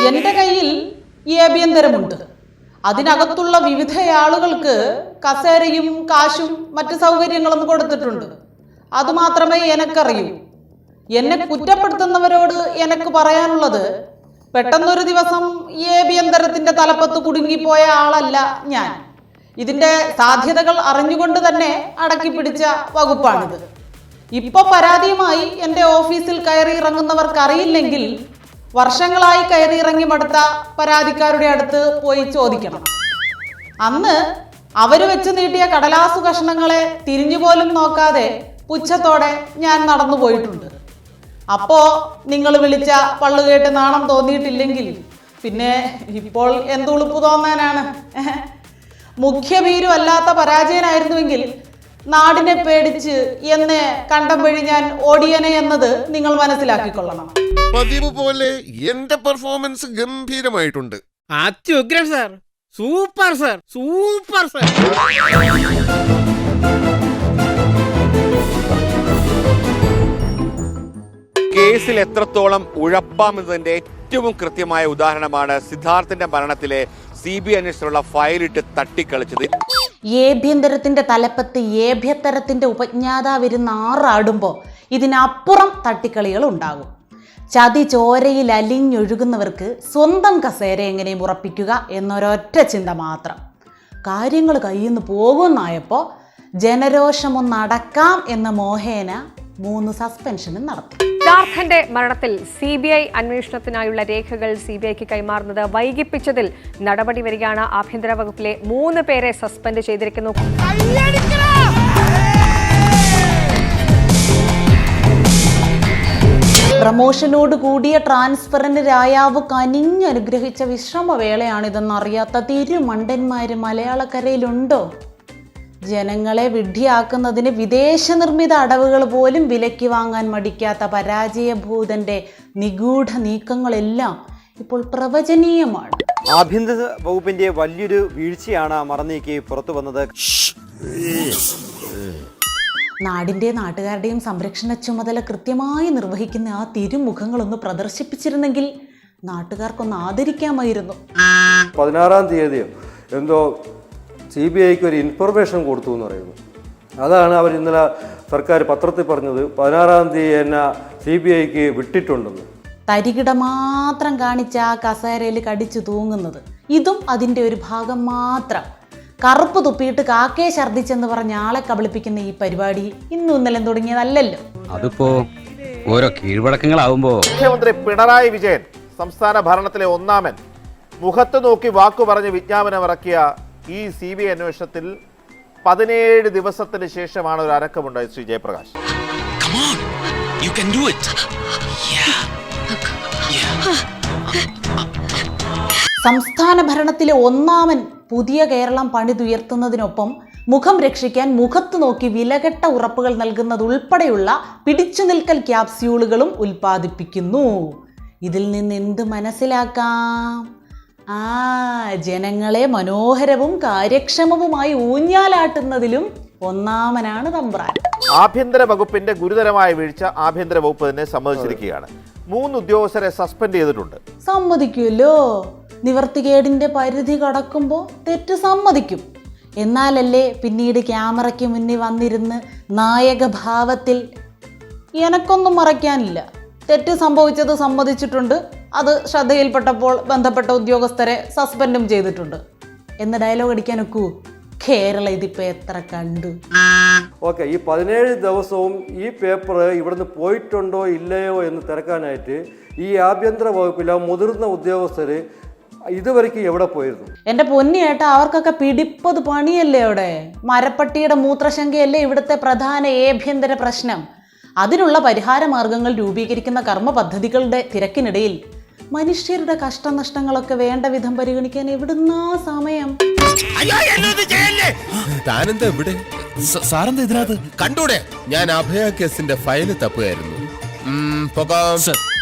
എന്റെ കയ്യിൽ ഈ ആഭ്യന്തരമുണ്ട് അതിനകത്തുള്ള വിവിധ ആളുകൾക്ക് കസേരയും കാശും മറ്റു സൗകര്യങ്ങളും കൊടുത്തിട്ടുണ്ട്. അതുമാത്രമേ എനക്കറിയൂ. എന്നെ കുറ്റപ്പെടുത്തുന്നവരോട് എനക്ക് പറയാനുള്ളത് പെട്ടെന്നൊരു ദിവസം ഈ ആഭ്യന്തരത്തിന്റെ തലപ്പത്ത് കുടുങ്ങിപ്പോയ ആളല്ല ഞാൻ. ഇതിന്റെ സാധ്യതകൾ അറിഞ്ഞുകൊണ്ട് തന്നെ അടക്കി പിടിച്ച വകുപ്പാണിത്. ഇപ്പോൾ പരാതിയുമായി എന്റെ ഓഫീസിൽ കയറി ഇറങ്ങുന്നവർക്ക് അറിയില്ലെങ്കിൽ വർഷങ്ങളായി കയറിയിറങ്ങി മടുത്ത പരാതിക്കാരുടെ അടുത്ത് പോയി ചോദിക്കണം. അന്ന് അവർ വെച്ച് നീട്ടിയ കടലാസു കഷ്ണങ്ങളെ തിരിഞ്ഞുപോലും നോക്കാതെ പുച്ഛത്തോടെ ഞാൻ നടന്നു പോയിട്ടുണ്ട്. അപ്പോ നിങ്ങൾ വിളിച്ച പള്ളു കേട്ട് നാണം തോന്നിയിട്ടില്ലെങ്കിൽ പിന്നെ ഇപ്പോൾ എന്തുളുപ്പ് തോന്നാനാണ് മുഖ്യ അല്ലാത്ത പരാജയനായിരുന്നുവെങ്കിൽ നാടിനെ പേടിച്ച് എന്നെ കണ്ടം വഴി ഞാൻ ഓടിയനെ എന്നത് നിങ്ങൾ മനസ്സിലാക്കിക്കൊള്ളണം. പതിവ് പോലെ എന്റെ പെർഫോമൻസ് ഗംഭീരമായിട്ടുണ്ട്. അത്യുഗ്രൻ sir super sir super sir കേസിൽ എത്രത്തോളം ഉഴപ്പാമെന്നതിന്റെ ഏറ്റവും കൃത്യമായ ഉദാഹരണമാണ് സിദ്ധാർത്ഥിന്റെ മരണത്തിലെ സി ബി അന്വേഷണമുള്ള ഫയലിട്ട് തട്ടിക്കളിച്ചത്. ഏഭ്യന്തരത്തിന്റെ തലപ്പത്ത് ഏഭ്യത്തരത്തിന്റെ ഉപജ്ഞാതാവിരുന്ന് ആറാടുമ്പോൾ ഇതിനപ്പുറം തട്ടിക്കളികൾ ഉണ്ടാകും ചതി ചോരയിൽ അലിഞ്ഞൊഴുകുന്നവർക്ക് സ്വന്തം കസേര എങ്ങനെയും ഉറപ്പിക്കുക എന്നൊരൊറ്റ ചിന്ത മാത്രം. കാര്യങ്ങൾ കയ്യിൽ നിന്ന് പോകുന്നായപ്പോൾ ജനരോഷമൊന്നടക്കാം എന്ന മോഹേന മൂന്ന് സസ്പെൻഷനും നടത്തി. സിദ്ധാർത്ഥന്റെ മരണത്തിൽ സി ബി ഐ അന്വേഷണത്തിനായുള്ള രേഖകൾ സി ബി ഐക്ക് കൈമാറുന്നത് വൈകിപ്പിച്ചതിൽ നടപടി വരികയാണ് ആഭ്യന്തര വകുപ്പിലെ മൂന്ന് പേരെ സസ്പെൻഡ് ചെയ്തിരിക്കുന്നു. പ്രമോഷനോട് കൂടിയ ട്രാൻസ്ഫറിന് രായാവ് കനിഞ്ഞനുഗ്രഹിച്ച വിശ്രമവേളയാണിതെന്നറിയാത്ത തിരുമണ്ടന്മാര് മലയാളക്കരയിലുണ്ടോ? ജനങ്ങളെ വിഡ്ഢിയാക്കുന്നതിന് വിദേശ നിർമ്മിത അടവുകൾ പോലും വിലയ്ക്ക് വാങ്ങാൻ മടിക്കാത്ത പരാജയഭൂതന്റെ നിഗൂഢ നീക്കങ്ങളെല്ലാം ഇപ്പോൾ പ്രവചനീയമാണ്. ആഭ്യന്തര വകുപ്പിന്റെ വലിയൊരു വീഴ്ചയാണ് മറന്നീക്കി പുറത്തു വന്നത്. നാടിന്റെ നാട്ടുകാരുടെയും സംരക്ഷണ ചുമതല കൃത്യമായി നിർവഹിക്കുന്ന ആ തിരുമുഖങ്ങളൊന്ന് പ്രദർശിപ്പിച്ചിരുന്നെങ്കിൽ നാട്ടുകാർക്കൊന്ന് ആദരിക്കാമായിരുന്നു. പതിനാറാം തീയതി എന്തോ സി ബി ഐക്ക് ഒരു ഇൻഫർമേഷൻ കൊടുത്തു എന്ന് പറയുന്നു. അതാണ് അവർ ഇന്നലെ സർക്കാർ പത്രത്തിൽ പറഞ്ഞത്. പതിനാറാം തീയതി എന്നെ സി ബി ഐക്ക് വിട്ടിട്ടുണ്ടെന്ന്. തരികിട മാത്രം കാണിച്ച ആ കസേരയിൽ കടിച്ചു തൂങ്ങുന്നത്. ഇതും അതിന്റെ ഒരു ഭാഗം മാത്രം. കറുപ്പ് തുപ്പിയിട്ട് കാക്കയെ ഛർദ്ദിച്ചെന്ന് പറഞ്ഞ ആളെ കബളിപ്പിക്കുന്ന ഈ പരിപാടി ഇന്നും ഇന്നലെ തുടങ്ങിയതല്ലല്ലോ. അതിപ്പോ ഓരോ കീഴ്വഴക്കങ്ങളാവുമ്പോ മുഖ്യമന്ത്രി പിണറായി വിജയൻ സംസ്ഥാന ഭരണത്തിലെ ഒന്നാമൻ മുഖത്ത് നോക്കി വാക്കു പറഞ്ഞ് വിജ്ഞാപനമിറക്കിയ ഈ സി ബി ഐ അന്വേഷണത്തിൽ പതിനേഴ് ദിവസത്തിന് ശേഷമാണ് ഒരു അനക്കമുണ്ടായത് ശ്രീ ജയപ്രകാശ്. സംസ്ഥാന ഭരണത്തിലെ ഒന്നാമൻ പുതിയ കേരളം പണിതുയർത്തുന്നതിനൊപ്പം മുഖം രക്ഷിക്കാൻ മുഖത്ത് നോക്കി വിലകെട്ട ഉറപ്പുകൾ നൽകുന്നത് ഉൾപ്പെടെയുള്ള പിടിച്ചു നിൽക്കൽ ക്യാപ്സ്യൂളുകളും ഉൽപ്പാദിപ്പിക്കുന്നു. ഇതിൽ നിന്ന് എന്ത് മനസ്സിലാക്കാം? ആ ജനങ്ങളെ മനോഹരവും കാര്യക്ഷമവുമായി ഊഞ്ഞാലാട്ടുന്നതിലും ഒന്നാമനാണ് തമ്പ്രാൻ. ആഭ്യന്തര വകുപ്പിന്റെ ഗുരുതരമായ വീഴ്ച ആഭ്യന്തര വകുപ്പ് തന്നെ സമ്മതിച്ചിരിക്കുകയാണ്. മൂന്ന് ഉദ്യോഗസ്ഥരെ സസ്പെൻഡ് ചെയ്തിട്ടുണ്ട്. സമ്മതിക്കുമല്ലോ. നിവർത്തികേടിന്റെ പരിധി കടക്കുമ്പോൾ തെറ്റ് സമ്മതിക്കും. എന്നാലല്ലേ പിന്നീട് ക്യാമറയ്ക്ക് മുന്നിൽ വന്നിരുന്ന് നായകഭാവത്തിൽ എനക്കൊന്നും മറയ്ക്കാനില്ല. തെറ്റ് സംഭവിച്ചത് സമ്മതിച്ചിട്ടുണ്ട്. അത് ശ്രദ്ധയിൽപ്പെട്ടപ്പോൾ ബന്ധപ്പെട്ട ഉദ്യോഗസ്ഥരെ സസ്പെൻഡും ചെയ്തിട്ടുണ്ട്. എന്ന ഡയലോഗ് അടിക്കാൻ ഒക്കൂ. കേരള ഇതിപ്പോ എത്ര കണ്ടു? ഓക്കെ ഈ പതിനേഴ് ദിവസവും ഈ പേപ്പർ ഇവിടുന്ന് പോയിട്ടുണ്ടോ ഇല്ലയോ എന്ന് തിരക്കാനായിട്ട് ഈ ആഭ്യന്തര വകുപ്പിലെ മുതിർന്ന ഉദ്യോഗസ്ഥർ ഇതുവരെയ്ക്ക് എവിടെ പോയിരുന്നു? എന്റെ പൊന്നിയേട്ട അവർക്കൊക്കെ പിടിപ്പത് പണിയല്ലേ അവിടെ? മരപ്പട്ടിയുടെ മൂത്രശങ്കയല്ലേ ഇവിടുത്തെ പ്രധാന ഏഭ്യന്തര പ്രശ്നം? അതിനുള്ള പരിഹാര മാർഗങ്ങൾ രൂപീകരിക്കുന്ന കർമ്മ പദ്ധതികളുടെ തിരക്കിനിടയിൽ മനുഷ്യരുടെ കഷ്ടനഷ്ടങ്ങളൊക്കെ വേണ്ട വിധം പരിഗണിക്കാൻ എവിടുന്നാ സമയം? താനെന്താ ഇവിടെ? സാറെന്താ ഇതിനകത്ത്? കണ്ടൂടെ ഞാൻ അഭയ കേസിന്റെ ഫയൽ തപ്പുകയായിരുന്നു.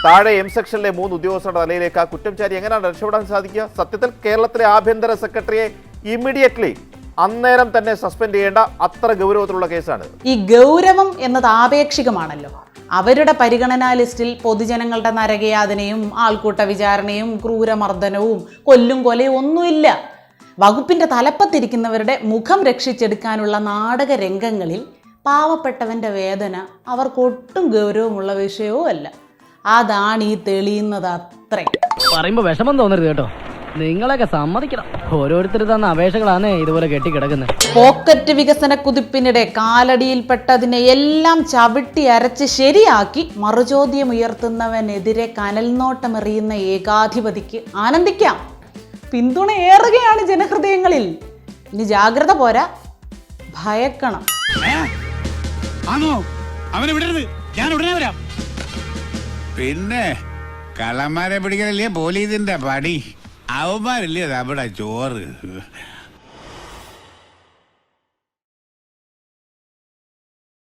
താഴെ എം സെക്ഷനിലെ മൂന്ന് ഉദ്യോഗസ്ഥരുടെ തലയിലേക്ക് ആ കുറ്റംചാരി എങ്ങനെയാണ് രക്ഷപ്പെടാൻ സാധിക്കുക? സത്യത്തിൽ കേരളത്തിലെ ആഭ്യന്തര സെക്രട്ടറിയെ ഇമ്മീഡിയറ്റ്ലി അന്നേരം തന്നെ സസ്പെൻഡ് ചെയ്യേണ്ട അത്ര ഗൗരവത്തിലുള്ള കേസാണ് ഈ ഗൗരവം എന്നത് ആപേക്ഷികമാണല്ലോ. അവരുടെ പരിഗണനാ ലിസ്റ്റിൽ പൊതുജനങ്ങളുടെ നരകയാതനയും ആൾക്കൂട്ട വിചാരണയും ക്രൂരമർദ്ദനവും കൊല്ലും കൊലയും ഒന്നുമില്ല. വകുപ്പിന്റെ തലപ്പത്തിരിക്കുന്നവരുടെ മുഖം രക്ഷിച്ചെടുക്കാനുള്ള നാടക രംഗങ്ങളിൽ പാവപ്പെട്ടവന്റെ വേദന അവർക്കൊട്ടും ഗൗരവമുള്ള വിഷയവും അല്ല അതാണ് ഈ തെളിയുന്നത് അത്രേ. പറയുമ്പോൾ വിഷമം തോന്നരുത് കേട്ടോ. നിങ്ങളൊക്കെ സമ്മതിക്കണം. ഓരോരുത്തർ തന്ന അപേക്ഷകളാണ് ഇതുപോലെ കെട്ടിക്കിടക്കുന്നത് പോക്കറ്റ് വികസന കുതിപ്പിനിടെ കാലടിയിൽപ്പെട്ടതിനെ എല്ലാം ചവിട്ടി അരച്ച് ശരിയാക്കി മറുചോദ്യം ഉയർത്തുന്നവനെതിരെ കനൽനോട്ടമെറിയുന്ന ഏകാധിപതിക്ക് ആനന്ദിക്കാം. പിന്തുണ ഏറുകയാണ് ജനഹൃദയങ്ങളിൽ. ഇനി ജാഗ്രത പോരാ. ഭയക്കണം. അവനെ വിടരുത്. ഞാൻ ഉടനെ വരാം. പിന്നെ കള്ളന്മാരെ പിടിക്കലല്ലേ പോലീസിന്റെ പണി? അവന്മാരില്ലേ നമ്മുടെ ചോറ്?